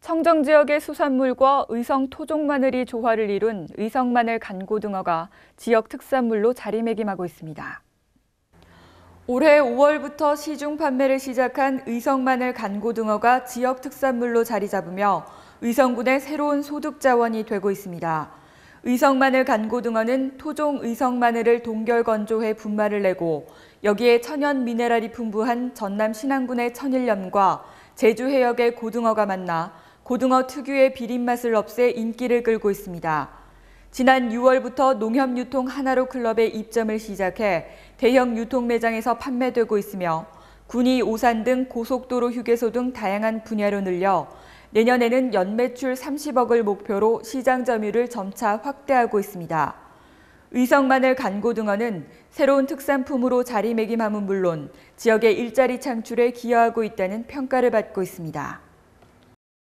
청정 지역의 수산물과 의성 토종 마늘이 조화를 이룬 의성 마늘 간고등어가 지역 특산물로 자리매김하고 있습니다. 올해 5월부터 시중 판매를 시작한 의성 마늘 간고등어가 지역 특산물로 자리 잡으며 의성군의 새로운 소득 자원이 되고 있습니다. 의성 마늘 간고등어는 토종 의성 마늘을 동결 건조해 분말을 내고 여기에 천연 미네랄이 풍부한 전남 신안군의 천일염과 제주 해역의 고등어가 만나 고등어 특유의 비린 맛을 없애 인기를 끌고 있습니다. 지난 6월부터 농협유통 하나로 클럽에 입점을 시작해 대형 유통 매장에서 판매되고 있으며 군이 오산 등 고속도로 휴게소 등 다양한 분야로 늘려 내년에는 연매출 30억을 목표로 시장 점유율을 점차 확대하고 있습니다. 의성마늘 간고등어는 새로운 특산품으로 자리매김함은 물론 지역의 일자리 창출에 기여하고 있다는 평가를 받고 있습니다.